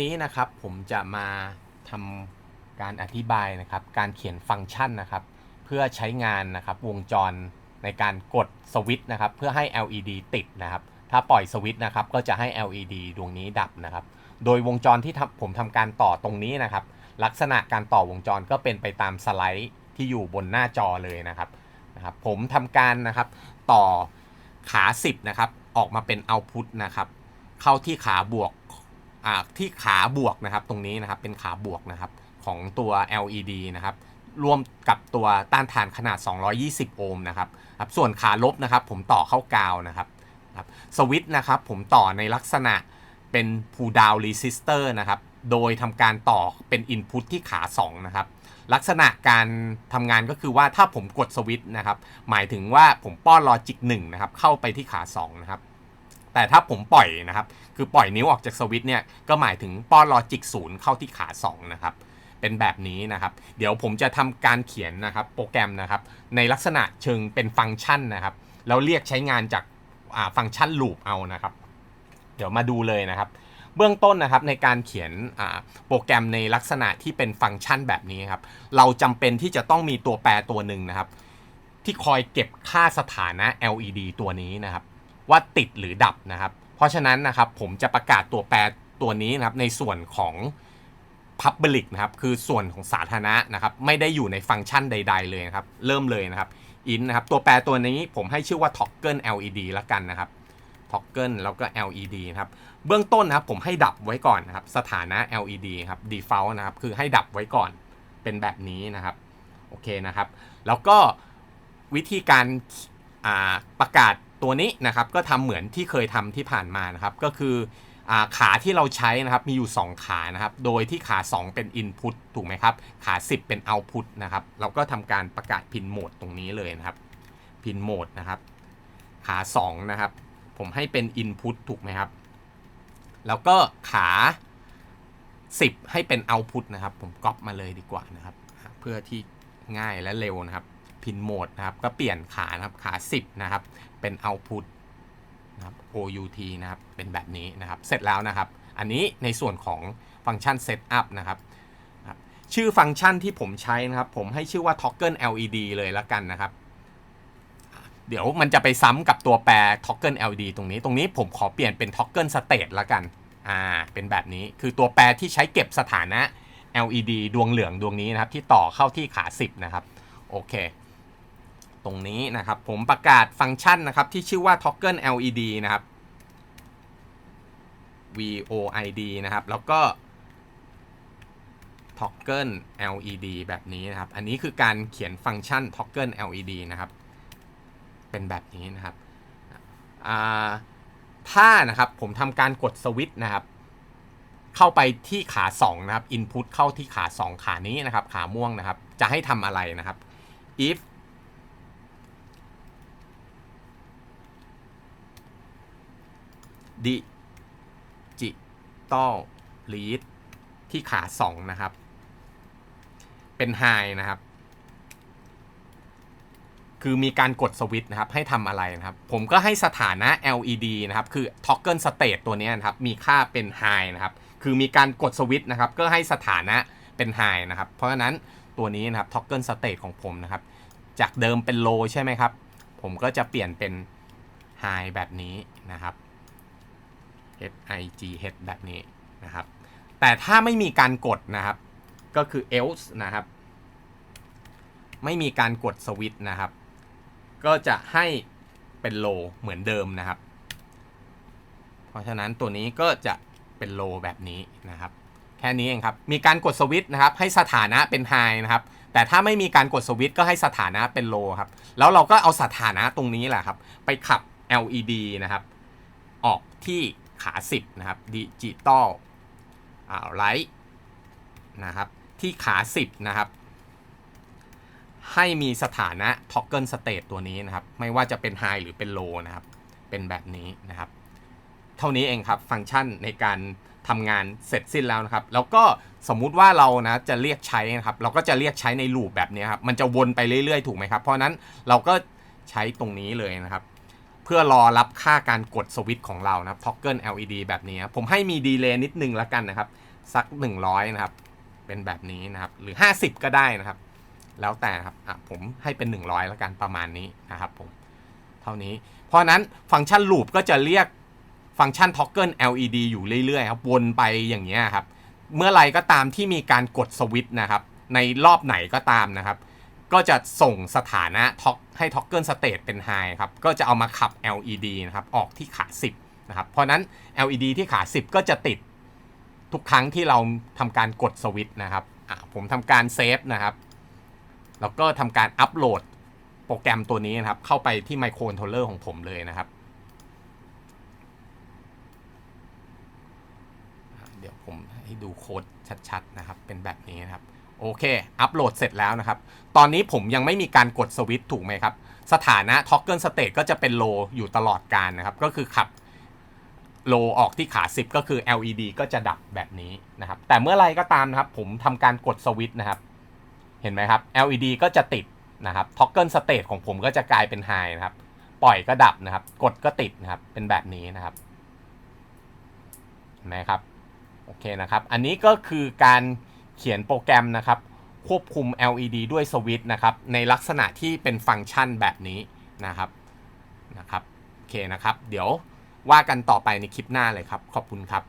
นี้นะครับผมจะมาทำการอธิบายนะครับ การเขียนฟังก์ชันนะครับ เพื่อใช้งานนะครับวงจรในการกดสวิตช์นะครับ เพื่อให้ LED ติดนะครับ ถ้าปล่อยสวิตช์นะครับ ก็จะให้ LED ดวงนี้ดับนะครับ โดยวงจรที่ผมทำการต่อตรงนี้นะครับ ลักษณะการต่อวงจรก็เป็นไปตามสไลด์ที่อยู่บนหน้าจอเลยนะครับนะครับ ผมทำการนะครับต่อขา 10 นะครับ ออกมาเป็นเอาพุตนะครับ เข้าที่ขาบวก ที่ขาบวกนะครับตรงนี้นะครับเป็นขาบวกนะครับของตัว LED นะครับร่วมกับตัวต้านทานขนาด 220 โอห์มนะครับครับส่วนขาลบนะครับผมต่อเข้ากาวนะครับครับสวิตช์นะครับผมต่อในลักษณะเป็น pull down resistor นะครับโดยทำการต่อเป็น input ที่ขา 2 นะครับ ลักษณะการทำงานก็คือว่าถ้าผมกดสวิตช์นะครับ หมายถึงว่าผมป้อนลอจิก1นะครับเข้าไปที่ขา 2 นะครับ แต่ถ้าผมปล่อยนะครับ คือปล่อยนิ้วออกจากสวิตช์เนี่ยก็หมายถึงป้อนลอจิก0เข้าที่ขา2นะครับเป็นแบบนี้นะครับ เดี๋ยวผมจะทำการเขียนนะครับโปรแกรมนะครับ ในลักษณะเชิงเป็นฟังก์ชันนะครับแล้วเรียกใช้งานจากฟังก์ชันลูปเอานะครับ เดี๋ยวมาดูเลยนะครับ เบื้องต้นนะครับในการเขียนโปรแกรมในลักษณะที่เป็นฟังก์ชันแบบนี้ครับ เราจำเป็นที่จะต้องมีตัวแปรตัวหนึ่งนะครับ ที่คอยเก็บค่าสถานะ LED ตัวนี้นะครับ ว่าติดหรือดับนะครับ เพราะฉะนั้นนะครับผมจะประกาศตัวแปรตัวนี้นะครับในส่วนของ Public นะครับคือส่วนของสาธารณะนะครับไม่ได้อยู่ในฟังก์ชันใด ๆ เลยนะครับ เริ่มเลยนะครับ in นนะครับตัวแปรตัวนี้ผมให้ชื่อว่า toggle LED ละกันนะครับ toggle แล้วก็ LED นะครับเบื้องต้นนะครับผมให้ดับไว้ก่อนนะครับสถานะ LED ครับ default นะครับคือให้ดับไว้ก่อนเป็นแบบนี้นะครับโอเคนะครับ แล้วก็วิธีการประกาศ ตัวนี้นะครับก็ทำเหมือนที่เคยทำที่ผ่านมานะครับก็คืออขาที่เราใช้นะครับมีอยู่ 2 ขานะครับ โดยที่ขา 2 เป็น Input ถูกไหมครับ ขา 10 เป็น Output นะครับ เราก็ทำการประกาศพินโหมดตรงนี้เลยนะครับพินโหมดนะครับ ขา 2 นะครับ ผมให้เป็น Input ถูกไหมครับ แล้วก็ขา 10 ให้เป็น Output นะครับ ผมก๊อปมาเลยดีกว่านะครับ เพื่อที่ง่ายและเร็วนะครับ พินโหมดนะครับ ก็เปลี่ยนขานะครับขา 10 นะครับ เป็น Output นะครับ OUT นะครับ เป็นแบบนี้นะครับ เสร็จแล้วนะครับ อันนี้ในส่วนของฟังก์ชัน Setup นะครับ ชื่อฟังก์ชันที่ผมใช้นะครับ ผมให้ชื่อว่า Toggle LED เลยละกันนะครับ เดี๋ยวมันจะไปซ้ำกับตัวแปร Toggle LED ตรงนี้ ตรงนี้ผมขอเปลี่ยนเป็น Toggle State ละกัน อ่า เป็นแบบนี้ คือตัวแปรที่ใช้เก็บสถานะ LED ดวงเหลืองดวงนี้นะครับ ที่ต่อเข้าที่ขา 10 นะครับ โอเค ตรงนี้นะครับ ผมประกาศฟังก์ชันนะครับ ที่ชื่อว่า toggle LED นะครับ VOID นะครับ แล้วก็ toggle LED แบบนี้นะครับ อันนี้คือการเขียนฟังก์ชัน toggle LED นะครับ เป็นแบบนี้นะครับ ถ้านะครับผมทำการกดสวิตช์นะครับ เข้าไปที่ขา 2 นะครับ input เข้าที่ขา 2 ขานี้นะครับ ขาม่วงนะครับ จะให้ทำอะไรนะครับ if digital read ที่ขา 2 นะครับ เป็น high นะครับ คือมีการกดสวิตช์นะครับ ให้ทำอะไรนะครับ ผมก็ให้สถานะ LED นะครับ คือ toggle state ตัวนี้นะครับ มีค่าเป็น high นะครับ คือมีการกดสวิตช์นะครับ ก็ให้สถานะเป็น high นะครับ เพราะฉะนั้นตัวนี้นะครับ toggle state ของผมนะครับ จากเดิมเป็น low ใช่ไหมครับ ผมก็จะเปลี่ยนเป็น high แบบนี้นะครับ h i g h แบบนี้นะครับ แต่ถ้าไม่มีการกดนะครับ ก็คือ else นะครับ ไม่มีการกดสวิตช์นะครับ ก็จะให้เป็น low เหมือนเดิมนะครับ เพราะฉะนั้นตัวนี้ก็จะเป็น low แบบนี้นะครับ แค่นี้เองครับ มีการกดสวิตช์นะครับ ให้สถานะเป็น high นะครับ แต่ถ้าไม่มีการกดสวิตช์ก็ให้สถานะเป็น low ครับ แล้วเราก็เอาสถานะตรงนี้แหละครับ ไปขับ LED นะครับ ออกที่ ขา 10 นะครับดิจิตอลอ่าไลท์นะครับที่ขา 10 นะครับ ให้มีสถานะ toggle state ตัวนี้นะครับ ไม่ว่าจะเป็น high หรือเป็น low นะครับ เป็นแบบนี้นะครับ เท่านี้เองครับฟังก์ชันในการทำงานเสร็จสิ้นแล้วนะครับ แล้วก็สมมุติว่าเรานะจะเรียกใช้นะครับ เราก็จะเรียกใช้ในลูปแบบนี้ครับ มันจะวนไปเรื่อยๆ ถูกไหมครับ เพราะนั้นเราก็ใช้ตรงนี้เลยนะครับ พื่อรอรับค่าการกดสวิตช์ของเรานะครับ toggle LED แบบนี้ผมให้มีดีเลย์นิดนึงแล้วกันนะครับ สัก 100 นะครับ เป็นแบบนี้นะครับ หรือ 50 ก็ได้นะครับ แล้วแต่ครับอะผมให้เป็น 100แล้วกันประมาณนี้นะครับผมเท่านี้ เพราะนั้นฟังก์ชัน loop ก็จะเรียกฟังก์ชัน toggle LED อยู่เรื่อยๆครับวนไปอย่างเงี้ยครับเมื่อไรก็ตามที่มีการกดสวิตช์นะครับ ในรอบไหนก็ตามนะครับ ก็จะส่งสถานะท็อกให้ toggle state เป็น high ครับก็จะเอามาขับ LED นะครับออกที่ขา 10นะครับเพราะนั้น LED ที่ขา 10 ก็จะติดทุกครั้งที่เราทำการกดสวิตช์นะครับผมทำการเซฟนะครับแล้วก็ทำการอัปโหลดโปรแกรมตัวนี้นะครับ เข้าไปที่ไมโครคอนโทรลเลอร์ของผมเลยนะครับ เดี๋ยวผมให้ดูโค้ดชัดๆนะครับ เป็นแบบนี้นะครับ โอเค อัปโหลดเสร็จแล้วนะครับ ตอนนี้ผมยังไม่มีการกดสวิตช์ถูกไหมครับ สถานะ toggle state ก็จะเป็น low อยู่ตลอดการนะครับ ก็คือขับ low ออกที่ขา 10 ก็คือ LED ก็จะดับแบบนี้นะครับ แต่เมื่อไรก็ตามนะครับ ผมทำการกดสวิตช์นะครับ เห็นไหมครับ LED ก็จะติดนะครับ toggle state ของผมก็จะกลายเป็น high นะครับ ปล่อยก็ดับนะครับ กดก็ติดนะครับ เป็นแบบนี้นะครับเห็นไหมครับ โอเคนะครับ อันนี้ก็คือการ เขียนโปรแกรมนะครับ ควบคุม LED ด้วยสวิตช์นะครับ ในลักษณะที่เป็นฟังก์ชันแบบนี้นะครับนะครับโอเคนะครับ เดี๋ยวว่ากันต่อไปในคลิปหน้าเลยครับ ขอบคุณครับ